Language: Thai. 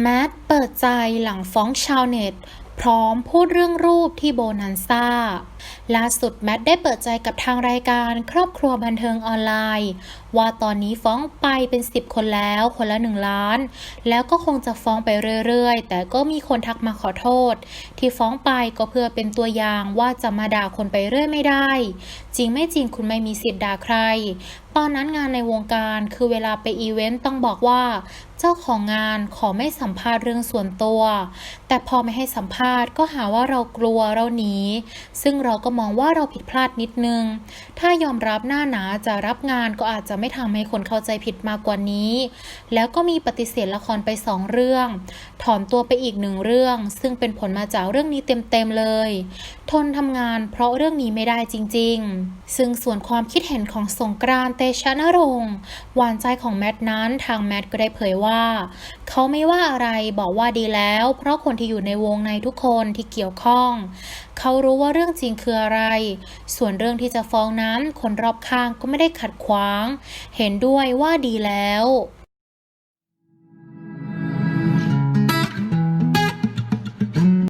แมทเปิดใจหลังฟ้องชาวเน็ต พร้อมพูดเรื่องรูปที่โบนันซ่า ล่าสุดแมทได้เปิดใจกับทางรายการครอบครัวบันเทิงออนไลน์ ว่าตอนนี้ฟ้องไปเป็น 10 คนแล้วคนละ 1 ล้าน แล้วก็คงจะฟ้องไปเรื่อยๆ แต่ก็มีคนทักมาขอโทษ ที่ฟ้องไปก็เพื่อเป็นตัวอย่างว่าจะมาด่าคนไปเรื่อยไม่ได้ จริงไม่จริงคุณไม่มีสิทธิ์ด่าใคร ตอนนั้นงานในวงการคือเวลาไปอีเวนต์ต้องบอกว่า เจ้าของงานขอไม่สัมภาษณ์เรื่องส่วนตัว แต่พอไม่ให้สัมภาษณ์ก็หาว่าเรากลัวเราหนีซึ่งเราก็มองว่าเราผิดพลาดนิดนึง ถ้ายอมรับหน้าหนาจะรับงานก็อาจจะไม่ทำให้คนเข้าใจผิดมากกว่านี้ แล้วก็มีปฏิเสธละครไปสองเรื่อง ถอนตัวไปอีกหนึ่งเรื่อง ซึ่งเป็นผลมาจากเรื่องนี้เต็มๆเลย ทนทำงานเพราะเรื่องนี้ไม่ได้จริง ๆ ซึ่งส่วนความคิดเห็นของสงกรานเตชะนรงค์หวานใจของแมทนั้นทางแมทก็ได้เผยว่า เขาไม่ว่าอะไรบอกว่าดีแล้ว เพราะคนที่อยู่ในวงในทุกคนที่เกี่ยวข้อง เขารู้ว่าเรื่องจริงคืออะไร ส่วนเรื่องที่จะฟ้องนั้นคนรอบข้างก็ไม่ได้ขัดขวาง เห็นด้วยว่าดีแล้ว